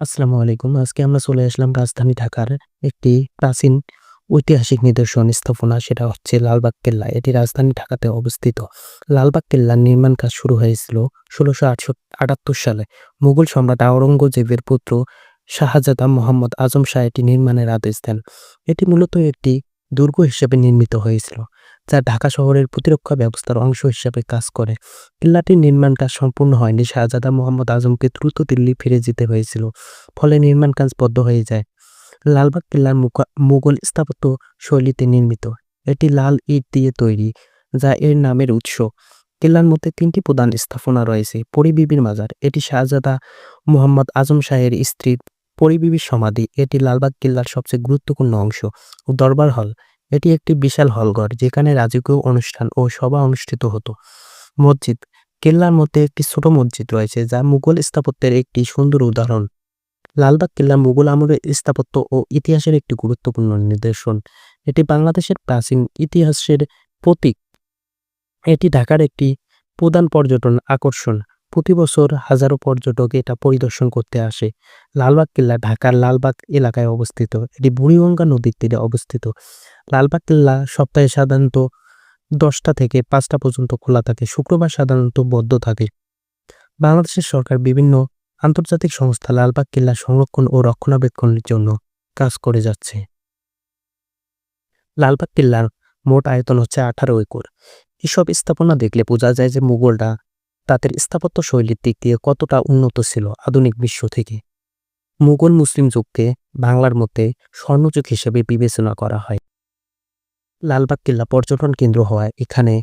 আসসালামু আলাইকুম। আজকে আমরা চলে আসলাম রাজধানী ঢাকার একটি প্রাচীন ঐতিহাসিক নিদর্শন স্থাপনা, সেটা হচ্ছে লালবাগ কেল্লা। এটি রাজধানী ঢাকাতে অবস্থিত। লালবাগ কেল্লার নির্মাণ কাজ শুরু হয়েছিল ষোলোশো আটাত্তর সালে মুঘল সম্রাট আওরঙ্গজেবের পুত্র শাহজাদা মোহাম্মদ আজম শাহ এটি নির্মাণের আদেশ দেন। এটি মূলত একটি দুর্গ হিসেবে নির্মিত হয়েছিল যা ঢাকা শহরের প্রতিরক্ষা ব্যবস্থার অংশ হিসেবে কাজ করে। কেল্লাটির নির্মাণ কাজ সম্পূর্ণ হয়নি। শাহজাদা মোহাম্মদ আজমকে দ্রুত দিল্লি ফিরে যেতে হয়েছিল, ফলে নির্মাণ কাজ বদ্ধ হয়ে যায়। লালবাগ কেল্লার মুঘল স্থাপত্য শৈলীতে নির্মিত। এটি লাল ইট দিয়ে তৈরি, যা এর নামের উৎস। কেল্লার মধ্যে তিনটি প্রধান স্থাপনা রয়েছে, পরিবিবির মাজার। এটি শাহজাদা মোহাম্মদ আজম শাহের স্ত্রীর পরিবিবির সমাধি। এটি লালবাগ কেল্লার সবচেয়ে গুরুত্বপূর্ণ অংশ। দরবার হল এটি একটি বিশাল হলঘর যেখানে রাজকীয় অনুষ্ঠান ও সভা অনুষ্ঠিত হতো। মসজিদ, কেল্লার মধ্যে একটি ছোট মসজিদ রয়েছে যা মুঘল স্থাপত্যের একটি সুন্দর উদাহরণ। লালবাগ কেল্লা মুঘল আমলের স্থাপত্য ও ইতিহাসের একটি গুরুত্বপূর্ণ নিদর্শন। এটি বাংলাদেশের প্রাচীন ইতিহাসের প্রতীক। এটি ঢাকার একটি প্রধান পর্যটন আকর্ষণ। প্রতি বছর হাজারো পর্যটক এটা পরিদর্শন করতে আসে। লালবাগ কেল্লা, ঢাকার লালবাগ এলাকায় অবস্থিত। এটি বুড়িগঙ্গা নদীর তীরে অবস্থিত। লালবাগ কেল্লা সপ্তাহে সাধারণত দশটা থেকে পাঁচটা পর্যন্ত খোলা থাকে। শুক্রবার সাধারণত বদ্ধ থাকে। বাংলাদেশের সরকার বিভিন্ন আন্তর্জাতিক সংস্থা লালবাগ কেল্লা সংরক্ষণ ও রক্ষণাবেক্ষণের জন্য কাজ করে যাচ্ছে। লালবাগ কেল্লার মোট আয়তন হচ্ছে আঠারো একর। এসব স্থাপনা দেখলে বোঝা যায় যে মুঘলরা তাদের স্থাপত্য শৈলীর দিক দিয়ে কতটা উন্নত ছিল আধুনিক বিশ্ব থেকে? মুঘল মুসলিম যুগকে বাংলার মধ্যে স্বর্ণযুগ হিসেবে বিবেচনা করা হয়। লালবাগ কিল্লা পর্যটন কেন্দ্র হওয়ায় এখানে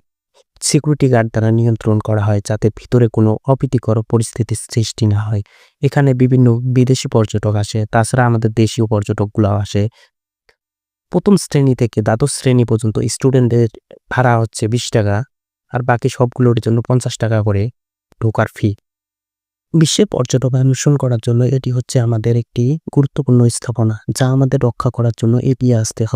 সিকিউরিটি গার্ড দ্বারা নিয়ন্ত্রণ করা হয় যাতে ভিতরে কোনো অপ্রীতিকর পরিস্থিতির সৃষ্টি না হয়। এখানে বিভিন্ন বিদেশি পর্যটক আসে, তাছাড়া আমাদের দেশীয় পর্যটকগুলো আসে। প্রথম শ্রেণি থেকে দ্বাদশ শ্রেণি পর্যন্ত স্টুডেন্টদের ভাড়া হচ্ছে বিশ টাকা, আর বাকি সবগুলোর জন্য পঞ্চাশ টাকা করে। ঢোকার ফি বিশ্বে পর্যটক আকর্ষণ করার জন্য এটি হচ্ছে আমাদের একটি গুরুত্বপূর্ণ স্থাপনা, যা আমাদের রক্ষা করার জন্য এগিয়ে আসতে হবে।